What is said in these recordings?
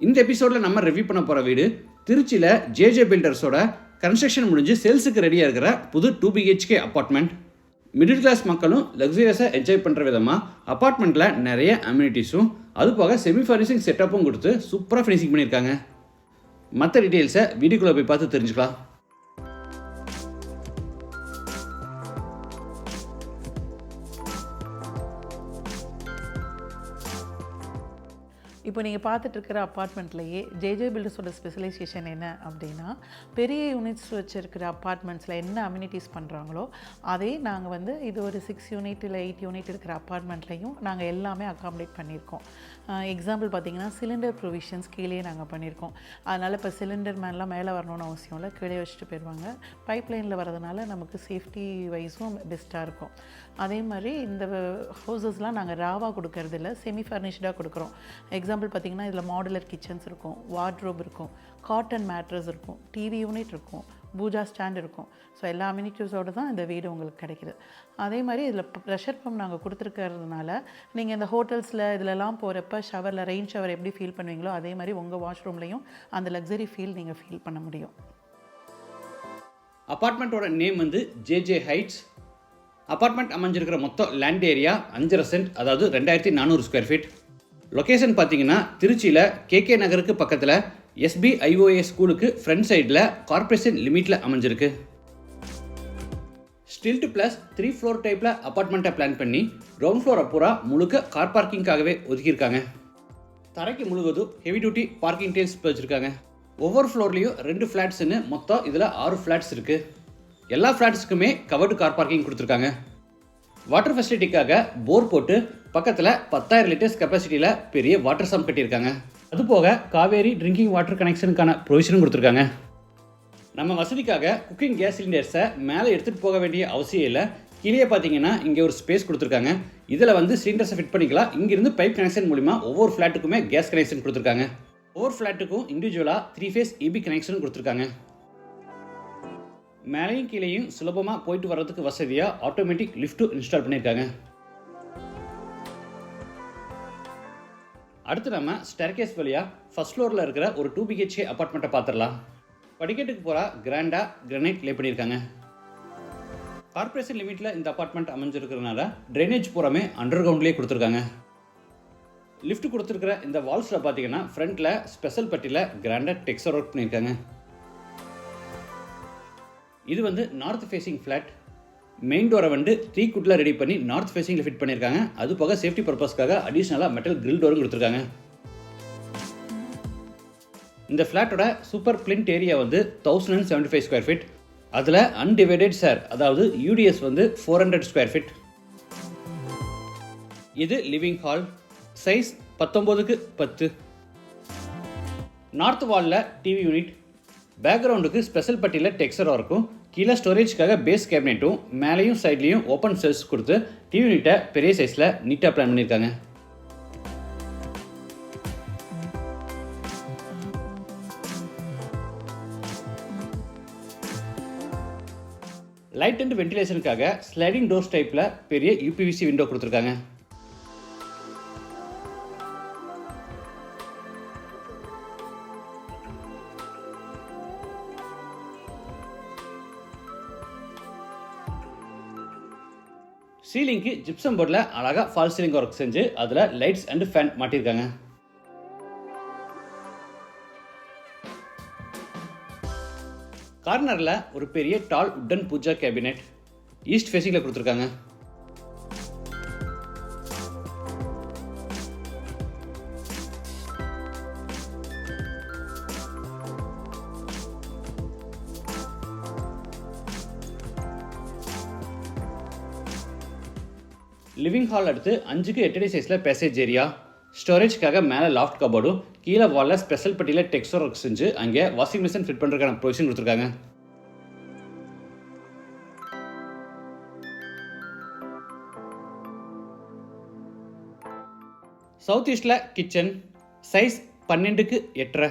இந்த எபிசோடில் நம்ம ரிவ்யூ பண்ண போகிற வீடு திருச்சியில் ஜேஜே பில்டர்ஸோட கன்ஸ்ட்ரக்ஷன் முடிஞ்சு சேல்ஸுக்கு ரெடியாக இருக்கிற புது two B H K apartment middle class மக்களும் லக்ஸரியஸாக என்ஜாய் பண்ணுற விதமாக அப்பார்ட்மெண்ட்டில் நிறைய அம்யூனிட்டிஸும் அது போக செமி ஃபர்னிஷிங் செட்டப்பும் கொடுத்து சூப்பராக ஃபினிஷிங் பண்ணியிருக்காங்க. மற்ற டீட்டெயில்ஸை வீடியோக்குள்ளே போய் பார்த்து தெரிஞ்சுக்கலாம். இப்போ நீங்கள் பார்த்துட்டு இருக்கிற அப்பார்ட்மெண்ட்லேயே ஜேஜே பில்டர்ஸோட ஸ்பெஷலைசேஷன் என்ன அப்படின்னா பெரிய யூனிட்ஸ் வச்சுருக்கிற அப்பார்ட்மெண்ட்ஸில் என்ன அம்யூனிட்டிஸ் பண்ணுறாங்களோ அதே நாங்கள் வந்து இது ஒரு சிக்ஸ் யூனிட் இல்லை எயிட் யூனிட் இருக்கிற அப்பார்ட்மெண்ட்லேயும் நாங்கள் எல்லாமே அக்காமடேட் பண்ணியிருக்கோம். எக்ஸாம்பிள் பார்த்தீங்கன்னா சிலிண்டர் ப்ரொவிஷன்ஸ் கீழே நாங்கள் பண்ணியிருக்கோம். அதனால் இப்போ சிலிண்டர் மேன்லாம் மேலே வரணும்னு அவசியம் இல்லை கீழே வச்சுட்டு போயிடுவாங்க பைப் லைனில் வரதுனால நமக்கு சேஃப்டி வைஸும் பெஸ்ட்டாக இருக்கும். அதே மாதிரி இந்த ஹவுசஸ்லாம் நாங்கள் ராவாக கொடுக்கறதில்ல செமி ஃபர்னிஷ்டாக கொடுக்குறோம். எக்ஸாம்பிள் பார்த்தீங்கன்னா இதில் மாடுலர் கிச்சன்ஸ் இருக்கும் வார்ட்ரோப் இருக்கும் காட்டன் மேட்ரஸ் இருக்கும் டிவி யூனிட் இருக்கும் பூஜா ஸ்டாண்ட் இருக்கும். ஸோ எல்லா அம்யூனிட்டிஸோடு தான் இந்த வீடு உங்களுக்கு கிடைக்குது. அதே மாதிரி இதில் ப்ரெஷர் பம்ப் நாங்கள் கொடுத்துருக்கறதுனால நீங்கள் இந்த ஹோட்டல்ஸில் இதிலலாம் போகிறப்ப ஷவரில் ரெயின் ஷவர் எப்படி ஃபீல் பண்ணுவீங்களோ அதே மாதிரி உங்கள் வாஷ்ரூம்லேயும் அந்த லக்ஸரி ஃபீல் நீங்கள் ஃபீல் பண்ண முடியும். அப்பார்ட்மெண்ட்டோட நேம் வந்து ஜேஜே ஹைட்ஸ் அப்பார்ட்மெண்ட் அமைஞ்சிருக்கிற மொத்தம் லேண்ட் ஏரியா அஞ்சரை சென்ட் அதாவது ரெண்டாயிரத்தி நானூறு ஸ்கொயர் ஃபீட் லொக்கேஷன் பார்த்தீங்கன்னா திருச்சியில் கேகே நகருக்கு பக்கத்தில் எஸ்பிஐஓஏ ஸ்கூலுக்கு ஃப்ரண்ட் சைடில் கார்ப்பரேஷன் லிமிட்டில் அமைஞ்சிருக்கு. ஸ்டில்ட் ப்ளஸ் த்ரீ ஃப்ளோர் டைப்பில் அப்பார்ட்மெண்ட்டை பிளான் பண்ணி கிரவுண்ட் ஃப்ளோரை பூரா முழுக்க கார் பார்க்கிங்காகவே ஒதுக்கியிருக்காங்க. தரைக்கு முழுவதும் ஹெவி டியூட்டி பார்க்கிங் டேல்ஸ் வச்சுருக்காங்க. ஒவ்வொரு ஃப்ளோர்லேயும் ரெண்டு ஃப்ளாட்ஸ்னு மொத்தம் இதில் ஆறு ஃப்ளாட்ஸ் இருக்குது எல்லா ஃப்ளாட்ஸுக்குமே கவர்டு கார் பார்க்கிங் கொடுத்துருக்காங்க. வாட்டர் ஃபெசிலிட்டிக்காக போர் போட்டு பக்கத்தில் பத்தாயிரம் லிட்டர்ஸ் கெப்பாசிட்டியில் பெரிய வாட்டர் சம் கட்டியிருக்காங்க. அது போக காவேரி ட்ரிங்கிங் வாட்டர் கனெக்ஷனுக்கான ப்ரொவிஷனும் கொடுத்துருக்காங்க. நம்ம வசதிக்காக குக்கிங் கேஸ் சிலிண்டர்ஸை மேலே எடுத்துகிட்டு போக வேண்டிய அவசியம் இல்லை. கீழே பார்த்தீங்கன்னா இங்கே ஒரு ஸ்பேஸ் கொடுத்துருக்காங்க. இதில் வந்து சிலிண்டர்ஸை ஃபிட் பண்ணிக்கலாம். இங்கேருந்து பைப் கனெக்ஷன் மூலிமா ஒவ்வொரு ஃப்ளாட்டுக்குமே கேஸ் கனெக்ஷன் கொடுத்துருக்காங்க. ஒவ்வொரு ஃப்ளாட்டுக்கும் இண்டிவிஜுவலாக த்ரீ ஃபேஸ் இபி கனெக்ஷன் கொடுத்துருக்காங்க. மேலேயும் கீழேயும் சுலபமாக போயிட்டு வர்றதுக்கு வசதியாக ஆட்டோமேட்டிக் லிஃப்ட்டும் இன்ஸ்டால் பண்ணியிருக்காங்க. அடுத்து நம்ம ஸ்டெர்கேஸ் வழியாக ஃபஸ்ட் ஃப்ளோரில் இருக்கிற ஒரு டூ பிஹெச்கே அப்பார்ட்மெண்ட்டை பார்த்துடலாம். படிக்கட்டுக்கு போகிறா கிராண்டாக கிரனைட் லே பண்ணியிருக்காங்க. கார்ப்பரேஷன் லிமிட்டில் இந்த அப்பார்ட்மெண்ட் அமைஞ்சிருக்கிறதுனால ட்ரைனேஜ் பூராமே அண்டர் கிரவுண்ட்லேயே கொடுத்துருக்காங்க. லிஃப்ட் கொடுத்துருக்கிற இந்த வால்ஸில் பார்த்தீங்கன்னா ஃப்ரண்ட்டில் ஸ்பெஷல் பட்டியில் கிராண்டாக டெக்ஸர் ஒர்க் பண்ணியிருக்காங்க. இது வந்து நார்த் ஃபேஸிங் ஃப்ளாட் மெயின் டோரை வந்து த்ரீ குட்டில் ரெடி பண்ணி நார்த் ஃபேஸிங்கில் ஃபிட் பண்ணியிருக்காங்க அது போக சேஃப்டி பர்பஸ்க்காக அடிஷ்னலாக மெட்டல் கிரில் டோரும் கொடுத்துருக்காங்க. இந்த ஃப்ளாட்டோட சூப்பர் பிளிண்ட் ஏரியா வந்து thousand and seventy five square feet அதில் அன்டிவைடட் சார் அதாவது யூடிஎஸ் வந்து ஃபோர் ஹண்ட்ரட் ஸ்கொயர் ஃபீட் இது லிவிங் ஹால் சைஸ் பத்தொம்போதுக்கு பத்து. நார்த் வாலில் டிவி யூனிட் பேக்ரவுண்டுக்கு ஸ்பெஷல் பட்டியில் டெக்ஸ்டராக இருக்கும். கீழே ஸ்டோரேஜ்க்காக பேஸ் கேபினெட்டும் மேலேயும் சைட்லேயும் ஓப்பன் செல்ஸ் கொடுத்து டிவி யூனிட்டை பெரிய சைஸில் நீட்டாக பிளான் பண்ணியிருக்காங்க. லைட் அண்ட் வென்டிலேஷனுக்காக ஸ்லைடிங் டோர்ஸ் டைப்பில் பெரிய யூபிவிசி விண்டோ கொடுத்துருக்காங்க. சீலிங்க்கு ஜிப்சம் போர்டில் அழகாக ஃபால் சீலிங் ஒர்க் செஞ்சு அதில் லைட்ஸ் அண்ட் ஃபேன் மாட்டியிருக்காங்க கார்னரில் ஒரு பெரிய tall wooden puja cabinet east ஃபேஸிங்கில் கொடுத்துருக்காங்க. லிவிங் ஹால் அடுத்து அஞ்சுக்கு எட்டடி சைஸில் பேசேஜ் ஏரியா ஸ்டோரேஜ்க்காக மேலே லாஃப்ட் கபோர்டும் கீழே வாலில் ஸ்பெஷல் பட்டியில் டெக்ஸ்டர் ஒர்க் செஞ்சு அங்கே வாஷிங் மிஷின் ஃபிட் பண்ணுறதுக்கான ப்ரொவிஷன் கொடுத்துருக்காங்க. சவுத் ஈஸ்டில் கிச்சன் சைஸ் பன்னெண்டுக்கு எட்டரை.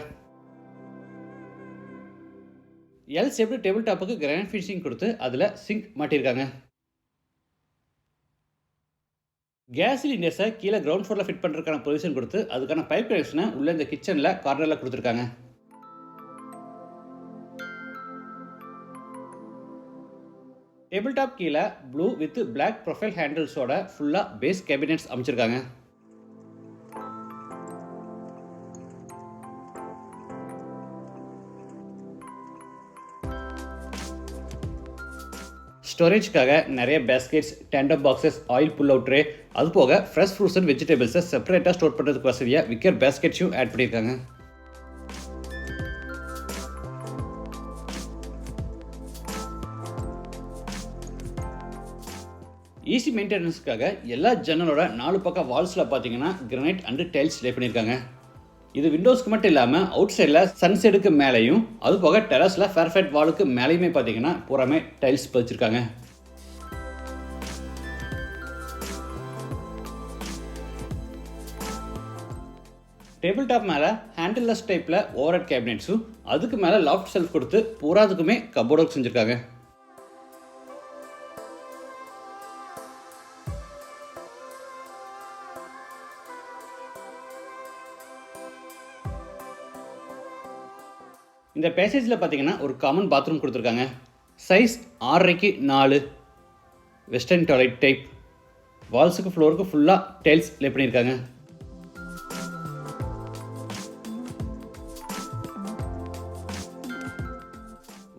எல் ஷேப்டு டேபிள் டாப்புக்கு கிரானைட் ஃபினிஷிங் கொடுத்து அதில் சிங்க் மாட்டியிருக்காங்க? கேஸ் சிலிண்டர்ஸை கீழே கிரவுண்ட் ஃப்ளோரில் ஃபிட் பண்ணுறதுக்கான பொசிஷன் கொடுத்து அதுக்கான பைப் கனெக்ஷனை உள்ளே இந்த கிச்சனில் கார்னரில் கொடுத்துருக்காங்க. டேபிள் டாப் கீழே ப்ளூ வித் பிளாக் ப்ரொஃபைல் ஹேண்டில்ஸோட ஃபுல்லாக பேஸ் கேபினெட்ஸ் அமைச்சிருக்காங்க. ஸ்டோரேஜ்க்காக நிறைய baskets tandem boxes oil pull out tray அது போக ஃப்ரெஷ் ஃப்ரூட்ஸ் அண்ட் வெஜிடபிள்ஸை செப்பரேட்டாக ஸ்டோர் பண்ணுறதுக்கு வசதியாக விக்கர் பேஸ்கெட்ஸையும் ஆட் பண்ணியிருக்காங்க ஈஸி மெயின்டெனன்ஸ்க்காக எல்லா ஜன்னலோட நாலு பக்கம் வால்ஸில் பார்த்தீங்கன்னா கிரனைட் அண்டு டைல்ஸ் லே பண்ணியிருக்காங்க இது விண்டோஸ்க்கு மட்டும் இல்லாமல் அவுட் சைடில் சன்செடுக்கு மேலேயும் அது போக டெரஸில் ஃபேர்ஃபெட் வாலுக்கு மேலேயுமே பார்த்தீங்கன்னா பூராமே டைல்ஸ் பதிச்சிருக்காங்க. டேபிள் டாப் மேலே ஹேண்டில்லஸ் டைப்பில் ஓவர் கேபினெட்ஸும் அதுக்கு மேலே லாஃப்ட் செல்ஃப் கொடுத்து பூராதுக்குமே கபோர்டு செஞ்சுருக்காங்க. இந்த பேசேஜில் பார்த்தீங்கன்னா ஒரு காமன் பாத்ரூம் கொடுத்துருக்காங்க. சைஸ் ஆறரைக்கு நாலு. வெஸ்டர்ன் டாய்லெட் டைப் வால்ஸுக்கு ஃப்ளோருக்கு ஃபுல்லாக டைல்ஸ் லே பண்ணியிருக்காங்க.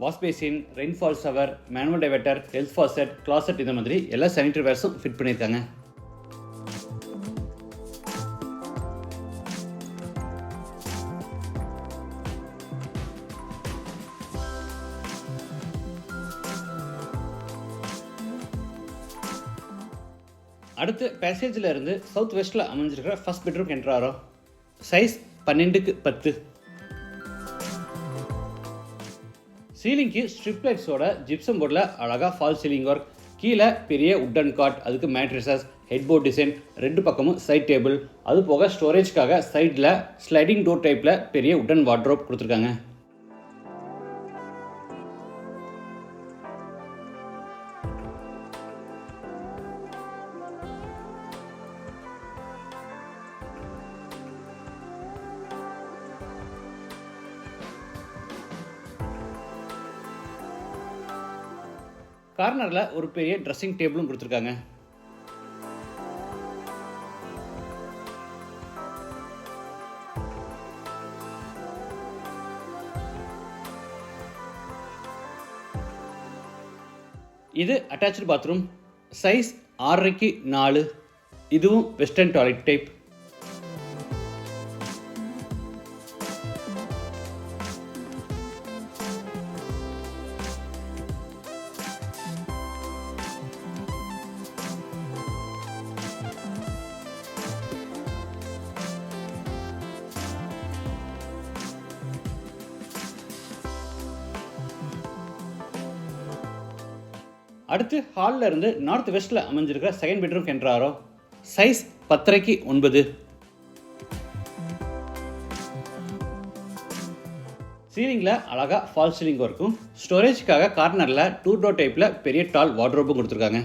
Wash basin rainfall shower manual diverter health faucet closet இந்த மாதிரி எல்லா சானிடரி வேர்ஸும் ஃபிட் பண்ணியிருக்காங்க. அடுத்து பேசேஜில் இருந்து சவுத் வெஸ்ட்டில் அமைஞ்சிருக்கிற ஃபஸ்ட் பெட்ரூம் என்ட்ராரோ சைஸ் பன்னெண்டுக்கு பத்து. சீலிங்க்கு ஸ்ட்ரிப் லைட்ஸோட ஜிப்சம் போர்டில் அழகாக ஃபால் சீலிங் ஒர்க் கீழே பெரிய உட்டன் காட் அதுக்கு மேட்ரிசஸ் ஹெட்போர்ட் டிசைன் ரெண்டு பக்கமும் சைட் டேபிள் அது போக ஸ்டோரேஜ்க்காக சைடில் ஸ்லைடிங் டோர் டைப்பில் பெரிய உட்டன் வார்ட்ரோப் கொடுத்துருக்காங்க. கார்னரில் ஒரு பெரிய ட்ரெஸ்ஸிங் டேபிளும் கொடுத்துருக்காங்க. இது அட்டாச்சு பாத்ரூம் சைஸ் ஆறரைக்கு நாலு. இதுவும் வெஸ்டர்ன் டாய்லெட் டைப் அடுத்து ஹாலில் இருந்து நார்த் வெஸ்ட்டில் அமைஞ்சிருக்கிற செகண்ட் பெட்ரூம் கென்றாரோ சைஸ் பத்தரைக்கு ஒன்பது. சீலிங்கில் அழகாக ஃபால் சீலிங் ஒர்க்கும் ஸ்டோரேஜ்க்காக கார்னரில் டூ டோ டைப்பில் பெரிய டால் வார்ட்ரோப்பும் கொடுத்துருக்காங்க.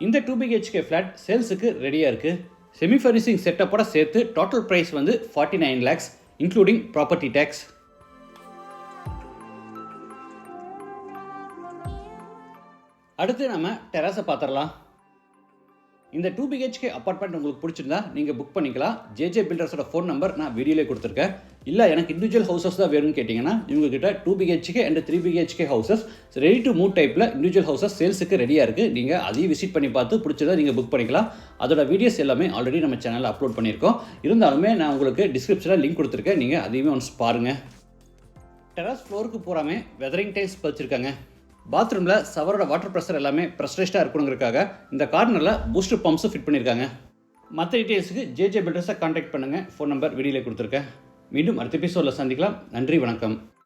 இந்த டூ பிஹெச்கே ஃப்ளாட் சேல்ஸுக்கு ரெடியாக இருக்குது செமி ஃபர்னிஷிங் செட்டப்போட சேர்த்து டோட்டல் ப்ரைஸ் வந்து forty nine lakhs including property tax அடுத்து நம்ம டெராஸை பார்த்துடலாம் இந்த டூ பிஹெச்கே அப்பார்ட்மெண்ட் உங்களுக்கு பிடிச்சிருந்தா நீங்கள் புக் பண்ணிக்கலாம். ஜேஜே பில்டர்ஸோட ஃபோன் நம்பர் நான் வீடியோலே கொடுத்துருக்கேன். இல்லை எனக்கு இண்டிவிஜுவல் ஹவுசஸ் தான் வேணும்னு கேட்டிங்கன்னா இவங்ககிட்ட two B H K and three B H K houses ready to move டைப்பில் இண்டிவிஜுவல் ஹவுசஸ் சேல்ஸுக்கு ரெடியாக இருக்குது நீங்கள் அதையும் விசிட் பண்ணி பார்த்து பிடிச்சதா நீங்கள் புக் பண்ணிக்கலாம். அதோட வீடியோஸ் எல்லாமே ஆல்ரெடி நம்ம சேனலில் அப்லோட் பண்ணியிருக்கோம். இருந்தாலுமே நான் உங்களுக்கு டிஸ்கிரிப்ஷனில் லிங்க் கொடுத்துருக்கேன். நீங்கள் அதையுமே ஒன்ஸ் பாருங்கள் டெரஸ் ஃப்ளோருக்கு போகாமல் வெதரிங் டைல்ஸ் பதிச்சிருக்காங்க. பாத்ரூமில் சவரோட வாட்டர் ப்ரெஷர் எல்லாமே ப்ரெஷரைஸ்டாக இருக்கணுங்கிறக்காக இந்த கார்னரில் பூஸ்டர் பம்ப்ஸும் ஃபிட் பண்ணியிருக்காங்க. மற்ற டீட்டெயில்ஸுக்கு ஜேஜே பில்டர்ஸை காண்டாக்ட் பண்ணுங்கள் ஃபோன் நம்பர் வீடியோவில் கொடுத்துருக்கேன். மீண்டும் அடுத்த எபிசோடில் சந்திக்கலாம். நன்றி வணக்கம்.